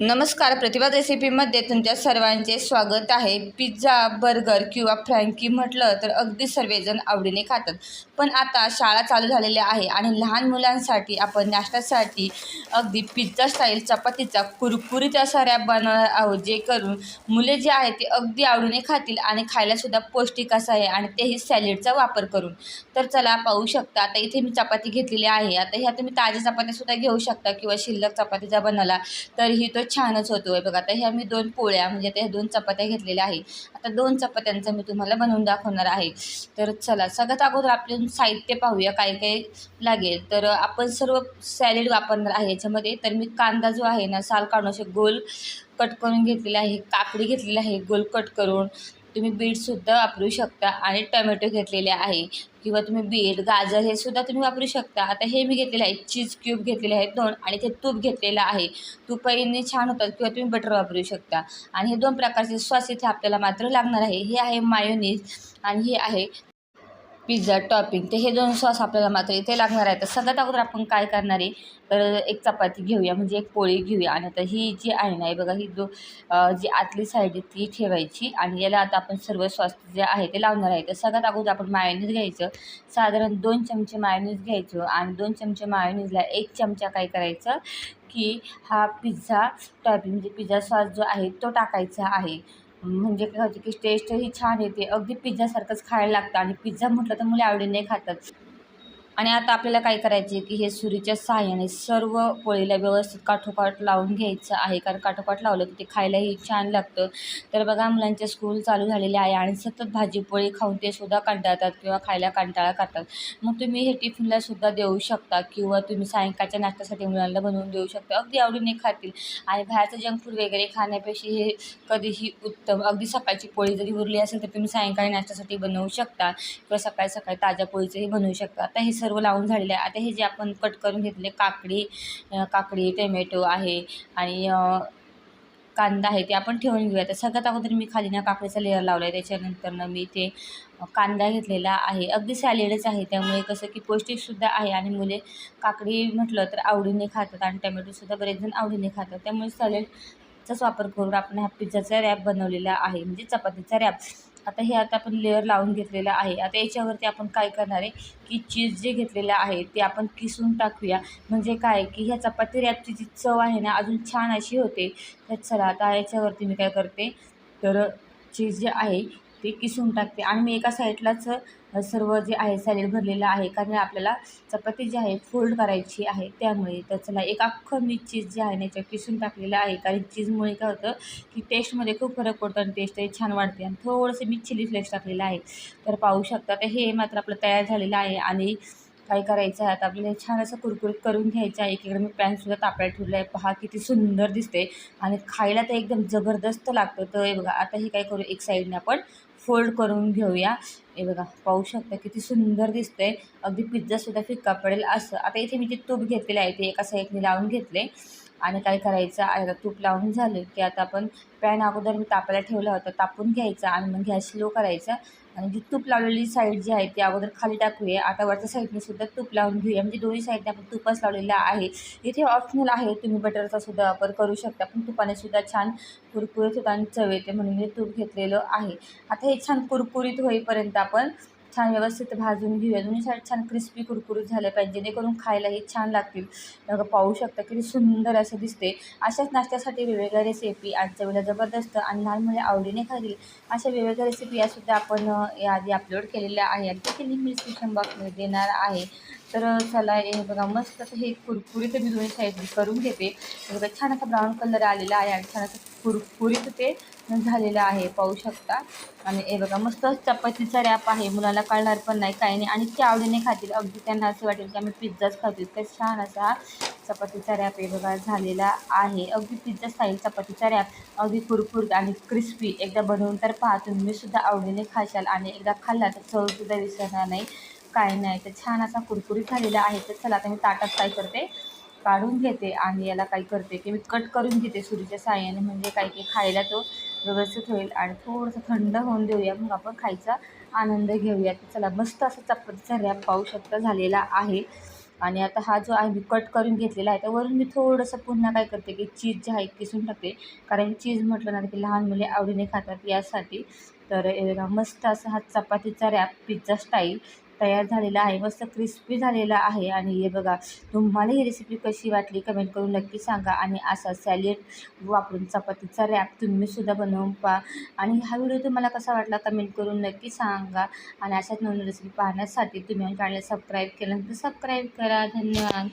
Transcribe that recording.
नमस्कार प्रतिभा रेसिपीमध्ये तुमच्या सर्वांचे स्वागत आहे. पिझ्झा बर्गर किंवा फ्रँकी म्हटलं तर अगदी सर्वजण आवडीने खातात. पण आता शाळा चालू झालेल्या आहे आणि लहान मुलांसाठी आपण नाश्त्यासाठी अगदी पिझ्झा स्टाईल चपातीचा कुरकुरीत असा रॅप बनवणार आहोत जे करून मुले जे आहेत ते अगदी आवडीने खातील आणि खायलासुद्धा पौष्टिक असं आहे आणि तेही सॅलेडचा वापर करून. तर चला पाहू शकता आता इथे मी चपाती घेतलेली आहे. आता ह्या तुम्ही ताज्या चपात्यासुद्धा घेऊ शकता किंवा शिल्लक चपातीचा बनवला तरीही तो छानच होतो आहे बघा आता ह्या मी दोन पोळ्या म्हणजे त्या दोन चपात्या घेतलेल्या आहे. आता दोन चपात्यांचं मी तुम्हाला बनवून दाखवणार आहे. तर चला सगळ्यात अगोदर आपण साहित्य पाहूया काय काय लागेल. तर आपण सर्व सॅलेड वापरणार आहे याच्यामध्ये. तर मी कांदा जो आहे ना साल काढून असे गोल कट करून घेतलेला आहे काकडी घेतलेली आहे गोल कट करून. तुम्ही बीटसुद्धा वापरू शकता आणि टमॅटो घेतलेले आहे. किंवा तुम्ही बीट गाजर हे सुद्धा तुम्ही वापरू शकता. आता हे मी घेतलेले आहे चीज क्यूब घेतलेले आहेत दोन आणि ते तूप घेतलेलं आहे. तुपाईने छान होतात किंवा तुम्ही बटर वापरू शकता. आणि हे दोन प्रकारचे सॉस इथे आपल्याला मात्र लागणार आहे. हे आहे मायोनीज आणि हे आहे पिझ्झा टॉपिंग तर हे दोन सॉस आपल्याला मात्र इथे लागणार आहे तर सगळ्यात अगोदर आपण काय करणार आहे? तर एक चपाती घेऊया म्हणजे एक पोळी घेऊया. आणि आता ही जी आहे ना बघा ही जो जी आतली साईड आहे ती ठेवायची. आणि याला आता आपण सर्व सॉस जे आहे ते लावणार आहे. तर सगळ्यात अगोदर आपण मायोनीज घ्यायचं. साधारण दोन चमचे मायोनीज घ्यायचं. आणि दोन चमचे मायोनीजला एक चमचा काय करायचं? की हा पिझ्झा टॉपिंग म्हणजे पिझ्झा सॉस जो आहे तो टाकायचा आहे. म्हणजे काय होतं की टेस्टही छान येते. अगदी पिझ्झासारखंच खायला लागतं आणि पिझ्झा म्हटलं तर मुले आवडीने खातात. आणि आता आपल्याला काय करायचे आहे की हे सुरीच्या सहाय्याने सर्व पोळीला व्यवस्थित काठोकाठ लावून घ्यायचं आहे. कारण काठोकाठ लावलं की ते खायलाही छान लागतं. तर बघा मुलांचे स्कूल चालू झालेले आहे आणि सतत भाजी पोळी खाऊन ते सुद्धा कंटाळतात किंवा खायला कंटाळा करतात. मग तुम्ही हे टिफिनला सुद्धा देऊ शकता किंवा तुम्ही सायंकाळच्या नाश्त्यासाठी मुलांना बनवून देऊ शकता. अगदी आवडीने खातील. आणि बाहेरचं जंक फूड वगैरे खाण्यापेक्षा हे कधीही उत्तम. अगदी सकाळची पोळी जरी उरली असेल तर तुम्ही सायंकाळी नाश्त्यासाठी बनवू शकता किंवा सकाळी सकाळी ताज्या पोळीचंही बनवू शकता. आता हे सर्व सर्व लावून झालेले आहे. आता हे जे आपण कट करून घेतले काकडी काकडी टोमॅटो आहे आणि कांदा आहे ते आपण ठेवून घेऊया. तर सगळ्यात अगोदर मी खाली ना काकडीचा लेअर लावला आहे त्याच्यानंतरनं मी ते कांदा घेतलेला आहे. अगदी सॅलेडच आहे. त्यामुळे कसं की पौष्टिकसुद्धा आहे आणि मुले काकडी म्हटलं तर आवडीने खातात आणि टमॅटोसुद्धा बरेच जण आवडीने खातात. त्यामुळे सॅलेडचाच वापर करून आपण हा पिझ्झाचा रॅप बनवलेला आहे. म्हणजे चपातीचा रॅप आता हे आता आपण लेअर लावून घेतलेलं आहे. आता याच्यावरती आपण काय करणार आहे की चीज जे घेतलेलं आहे ते आपण किसून टाकूया. म्हणजे काय की ह्या चपाती रॅपची जी चव आहे ना अजून छान अशी होते. तर चला आता याच्यावरती मी काय करते? तर चीज जे आहे ते किसून टाकते. आणि मी एका साईडलाच सर्व जे आहे सॅलेड भरलेलं आहे कारण आपल्याला चपाती जी आहे फोल्ड करायची आहे त्यामुळे तर चला एक अख्खं मी चीज जे आहे ना याच्यावर किसून टाकलेलं आहे. कारण चीजमुळे काय होतं की टेस्टमध्ये खूप फरक पडतो आणि टेस्ट छान वाढते. आणि थोडंसं मी चिली फ्लेक्स टाकलेलं आहे. तर पाहू शकता तर हे मात्र आपलं तयार झालेलं आहे. आणि काय करायचं आहे आता आपल्याला छान असं कुरकुरीत करून घ्यायचं आहे. एकीकडे मी पॅनसुद्धा तापड्यात ठेवलं आहे पहा किती सुंदर दिसते आणि खायला तर एकदम जबरदस्त लागतं. तर हे बघा आता हे काय करू एक साईडने आपण फोल्ड करून घेऊया. हे बघा पाहू शकता किती सुंदर दिसतंय. अगदी पिझ्झासुद्धा फिक्का पडेल असं. आता इथे मी जे तूप घेतलेलं आहे ते एका साईडने लावून घेतले. आणि काय करायचं आता तूप लावून झालं की आता आपण पॅन अगोदर मी तापायला ठेवला होता तापून घ्यायचा आणि मग गॅस स्लो करायचा. आणि जी तूप लावलेली साईड जी आहे ती अगोदर खाली टाकूया. आता वरच्या साईडने सुद्धा तूप लावून घेऊया. म्हणजे दोन्ही साईडने आपण तुपच लावलेला आहे. इथे ऑप्शनल आहे. तुम्ही बटरचा सुद्धा वापर करू शकता. पण तुपाने सुद्धा छान कुरकुरीत होतं आणि चव येते म्हणून मी तूप घेतलेलं आहे. आता हे छान कुरकुरीत होईपर्यंत आपण छान व्यवस्थित भाजून घेऊया. दोन्ही साईड छान क्रिस्पी कुरकुरीत झाले पाहिजे. जेणेकरून खायलाही छान लागतील. बघा पाहू शकता किती सुंदर असं दिसते अशाच नाश्त्यासाठी वेगवेगळ्या रेसिपी आजच्या वेळेला जबरदस्त आणि लहान मुले आवडीने खातील. अशा वेगवेगळ्या रेसिपी यासुद्धा आपण याआधी अपलोड केलेल्या आहे आणि त्याची लिंक डिस्क्रिप्शन बॉक्समध्ये देणार आहे. तर चला हे बघा मस्त हे कुरकुरीत मी दोन्ही साईड करून घेते. बघा छान असा ब्राऊन कलर आलेला आहे आणि छान असं कुरकुरीत ते झालेलं आहे पाहू शकता. आणि हे बघा मस्त चपातीचा रॅप आहे. मुलाला कळणार पण नाही काही नाही. आणि ते आवडीने खातील? अगदी त्यांना असं वाटेल की आम्ही पिझ्झाच खातो तर छान असा चपातीचा रॅप हे बघा झालेला आहे. अगदी पिझ्झा स्टाईल चपातीचा रॅप अगदी कुरकुरीत आणि क्रिस्पी एकदा बनवून तर पहा तुम्ही सुद्धा आवडीने खाशाल. आणि एकदा खाल्ला तर चवसुद्धा विसरणार नाही. काय नाही. तर छान असा कुरकुरीत झालेला आहे. तर चला आता मी ताटात काय करते. काढून घेते आणि याला काय करते की मी कट करून घेते सुरीच्या साह्याने. म्हणजे काय की खायला तो व्यवस्थित होईल आणि थोडंसं थंड होऊन देऊया. मग आपण खायचा आनंद घेऊया. तर चला मस्त असं चपातीचा रॅप पाहू शकता झालेला आहे. आणि आता हा जो आहे मी कट करून घेतलेला आहे. त्यावरून मी थोडंसं पुन्हा काय करते की चीज जे आहे किसून टाकते. कारण चीज म्हटलं ना की लहान मुले आवडीने खातात यासाठी. तर मस्त असा हा चपातीचा रॅप पिझ्झा स्टाईल तयार झालेला आहे. मस्त क्रिस्पी झालेला आहे. आणि हे बघा तुम्हाला ही रेसिपी कशी वाटली कमेंट करून नक्की सांगा. आणि असा सॅलेड वापरून चपातीचा रॅप तुम्हीसुद्धा बनवून पहा. आणि हा व्हिडिओ तुम्हाला कसा वाटला कमेंट करून नक्की सांगा. आणि अशाच नवीन रेसिपी पाहण्यासाठी तुम्ही चॅनल सबस्क्राईब केल्यानंतर सबस्क्राईब करा. धन्यवाद.